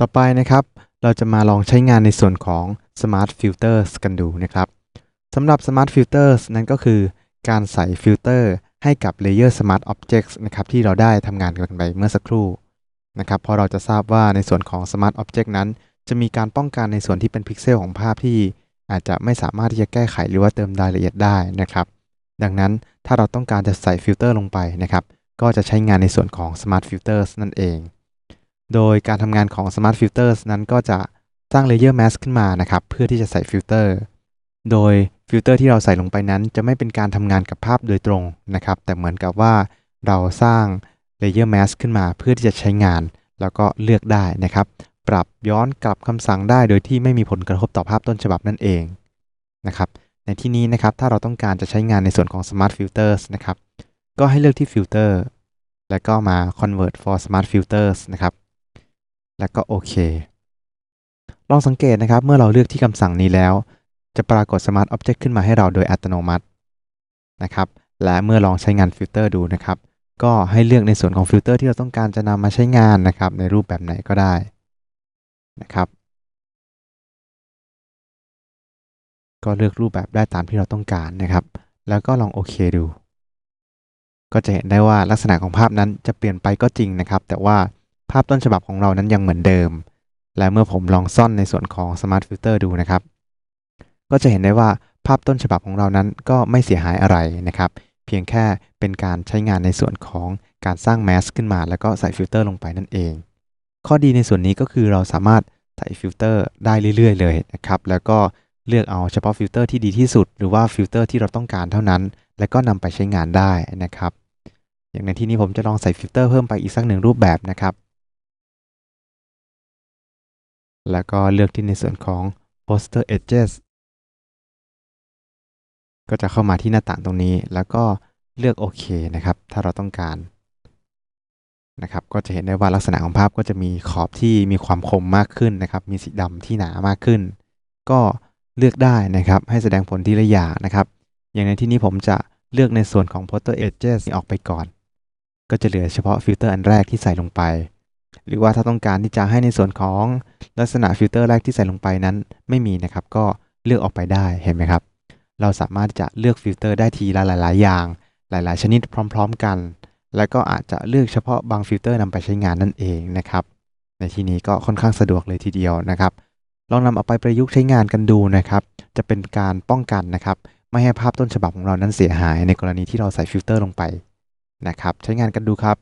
ต่อไปนะครับ เราจะมาลองใช้งานในส่วนของ Smart Filters กันดูนะครับสำหรับ Smart Filters นั้นก็คือ การใส่ฟิลเตอร์ให้กับ Layer Smart Objects นะครับที่เราได้ทำงานกันไปเมื่อสักครู่นะครับพราะเราจะทราบว่าในส่วนของ Smart Object นั้น จะมีการป้องกันในส่วนที่เป็นพิกเซลของภาพที่ อาจจะไม่สามารถที่จะแก้ไขหรือว่าเติมรายละเอียดได้นะครับ ดังนั้นถ้าเราต้องการจะใส่ฟิลเตอร์ลงไปนะครับก็จะใช้งานในส่วนของ Smart Filters นั่นเอง โดยการทำงานของ Smart Filters นั้นก็จะสร้าง Layer Mask ขึ้นมานะครับ เพื่อที่จะใส่ฟิลเตอร์ โดยฟิลเตอร์ที่เราใส่ลงไปนั้น จะไม่เป็นการทำงานกับภาพโดยตรงนะครับ แต่เหมือนกับว่าเราสร้าง Layer Mask ขึ้นมาเพื่อที่จะใช้งาน แล้วก็เลือกได้นะครับ ปรับย้อนกลับคำสั่งได้โดยที่ไม่มีผลกระทบต่อภาพต้นฉบับนั่นเองนะครับ ในที่นี้นะครับ ถ้าเราต้องการจะใช้งานในส่วนของ Smart Filters นะครับ ก็ให้เลือกที่ Filter แล้วก็มา Convert for Smart Filters นะครับ แล้วก็โอเค ลองสังเกตนะครับ เมื่อเราเลือกที่คำสั่งนี้แล้ว จะปรากฏ Smart Object ขึ้นมาให้เราโดยอัตโนมัตินะครับ และเมื่อลองใช้งานฟิลเตอร์ดูนะครับ ก็ให้เลือกในส่วนของฟิลเตอร์ที่เราต้องการจะนำมาใช้งานนะครับ ในรูปแบบไหนก็ได้นะครับ ก็เลือกรูปแบบได้ตามที่เราต้องการนะครับ แล้วก็ลองโอเคดู ก็จะเห็นได้ว่าลักษณะของภาพนั้นจะเปลี่ยนไปก็จริงนะครับ แต่ว่า ภาพต้นฉบับของเรานั้นยังเหมือนเดิม และเมื่อผมลองซ่อนในส่วนของ Smart Filter ดูนะครับ ก็จะเห็นได้ว่าภาพต้นฉบับของเรานั้นก็ไม่เสียหายอะไรนะครับ เพียงแค่เป็นการใช้งานในส่วนของการสร้างแมสขึ้นมา แล้วก็ใส่ฟิลเตอร์ลงไปนั่นเอง ข้อดีในส่วนนี้ก็คือเราสามารถใส่ฟิลเตอร์ได้เรื่อยๆ เลยนะครับ แล้วก็เลือกเอาเฉพาะฟิลเตอร์ที่ดีที่สุด หรือว่าฟิลเตอร์ที่เราต้องการเท่านั้น แล้วก็นำไปใช้งานได้นะครับ อย่างในที่นี้ผมจะลองใส่ฟิลเตอร์เพิ่มไปอีกสักหนึ่งรูปแบบนะครับ แล้วก็เลือกที่ในส่วนของ poster edges ก็จะเข้ามาที่หน้าต่างตรงนี้ แล้วก็เลือกโอเคนะครับ ถ้าเราต้องการนะครับ ก็จะเห็นได้ว่าลักษณะของภาพก็จะมีขอบที่มีความคมมากขึ้นนะครับ มีสีดำที่หนามากขึ้น ก็เลือกได้นะครับ ให้แสดงผลที่ละอย่างนะครับ อย่างในที่นี้ผมจะเลือกในส่วนของ poster edges ออกไปก่อน ก็จะเหลือเฉพาะฟิลเตอร์อันแรกที่ใส่ลงไป หรือว่าถ้าต้องการที่จะให้ในส่วนของลักษณะฟิลเตอร์แรกที่ใส่ลงไปนั้น ไม่มีนะครับ ก็เลือกออกไปได้เห็นไหมครับ เราสามารถจะเลือกฟิลเตอร์ได้ทีละหลาย ๆ อย่าง หลาย ๆ ชนิดพร้อม ๆ กัน และก็อาจจะเลือกเฉพาะบางฟิลเตอร์นำไปใช้งานนั่นเองนะครับ ในที่นี้ก็ค่อนข้างสะดวกเลยทีเดียวนะครับ ลองนำเอาไปประยุกต์ใช้งานกันดูนะครับ จะเป็นการป้องกันนะครับ ไม่ให้ภาพต้นฉบับของเรานั้นเสียหาย ในกรณีที่เราใส่ฟิลเตอร์ลงไปนะครับ ใช้งานกันดูครับ